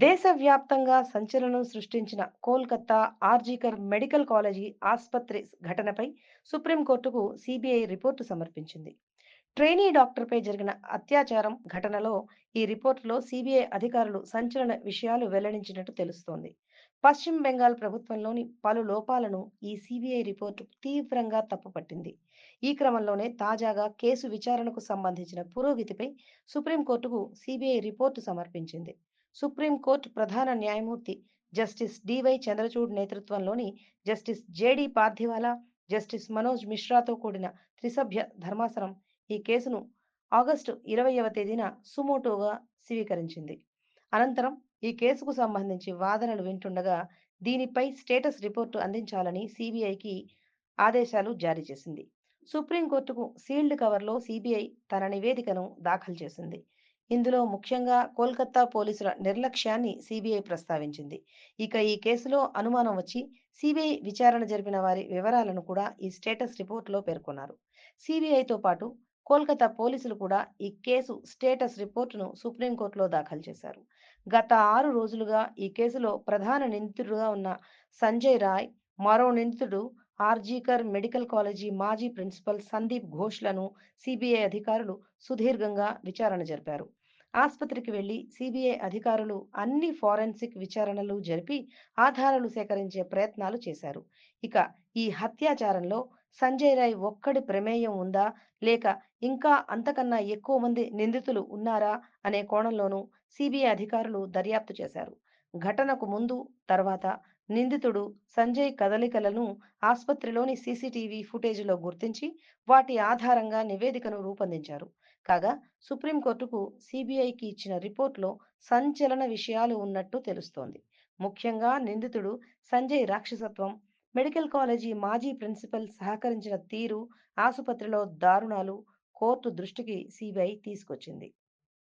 దేశవ్యాప్తంగా సంచలనం సృష్టించిన కోల్కతా ఆర్జికర్ మెడికల్ కాలేజీ ఆస్పత్రి ఘటనపై సుప్రీంకోర్టుకు సిబిఐ రిపోర్టు సమర్పించింది. ట్రైనీ డాక్టర్పై జరిగిన అత్యాచారం ఘటనలో ఈ రిపోర్టులో సిబిఐ అధికారులు సంచలన విషయాలు వెల్లడించినట్టు తెలుస్తోంది. పశ్చిమ బెంగాల్ ప్రభుత్వంలోని పలు లోపాలను ఈ సిబిఐ రిపోర్టు తీవ్రంగా తప్పుపట్టింది. ఈ క్రమంలోనే తాజాగా కేసు విచారణకు సంబంధించిన పురోగతిపై సుప్రీంకోర్టుకు సిబిఐ రిపోర్టు సమర్పించింది. సుప్రీంకోర్టు ప్రధాన న్యాయమూర్తి జస్టిస్ డివై చంద్రచూడ్ నేతృత్వంలోని justice JD Pardiwala justice Manoj మిశ్రాతో కూడిన త్రిసభ్య ధర్మాసనం ఈ కేసును ఆగస్టు ఇరవైవ తేదీన సుమోటోగా స్వీకరించింది. అనంతరం ఈ కేసుకు సంబంధించి వాదనలు వింటుండగా దీనిపై స్టేటస్ రిపోర్టు అందించాలని సిబిఐకి ఆదేశాలు జారీ చేసింది. సుప్రీంకోర్టుకు సీల్డ్ కవర్లో సిబిఐ తన నివేదికను దాఖలు చేసింది. ఇందులో ముఖ్యంగా కోల్కతా పోలీసుల నిర్లక్ష్యాన్ని సిబిఐ ప్రస్తావించింది. ఇక ఈ కేసులో అనుమానం వచ్చి సిబిఐ విచారణ జరిపిన వారి వివరాలను కూడా ఈ స్టేటస్ రిపోర్టులో పేర్కొన్నారు. సిబిఐతో పాటు కోల్కతా పోలీసులు కూడా ఈ కేసు స్టేటస్ రిపోర్టును సుప్రీంకోర్టులో దాఖలు చేశారు. గత ఆరు రోజులుగా ఈ కేసులో ప్రధాన నిందితుడుగా ఉన్న సంజయ్ రాయ్ మరో నిందితుడు ఆర్జీకర్ మెడికల్ కాలేజీ మాజీ ప్రిన్సిపల్ సందీప్ ఘోష్లను సిబిఐ అధికారులు సుదీర్ఘంగా విచారణ జరిపారు. ఆసుపత్రికి వెళ్ళి సిబిఐ అధికారులు అన్ని ఫారెన్సిక్ విచారణలు జరిపి ఆధారాలు సేకరించే ప్రయత్నాలు చేశారు. ఇక ఈ హత్యాచారంలో సంజయ్ రాయ్ ఒక్కడి ప్రమేయం ఉందా? లేక ఇంకా అంతకన్నా ఎక్కువ మంది నిందితులు ఉన్నారా? అనే కోణంలోనూ సిబిఐ అధికారులు దర్యాప్తు చేశారు. ఘటనకు ముందు తర్వాత నిందితుడు సంజయ్ కదలికలను ఆసుపత్రిలోని సీసీటీవీ ఫుటేజ్లో గుర్తించి వాటి ఆధారంగా నివేదికను రూపొందించారు. కాగా సుప్రీంకోర్టుకు సిబిఐకి ఇచ్చిన రిపోర్టులో సంచలన విషయాలు ఉన్నట్టు తెలుస్తోంది. ముఖ్యంగా నిందితుడు సంజయ్ రాక్షసత్వం మెడికల్ కాలేజీ మాజీ ప్రిన్సిపల్ సహకరించిన తీరు ఆసుపత్రిలో దారుణాలు కోర్టు దృష్టికి సిబిఐ తీసుకొచ్చింది.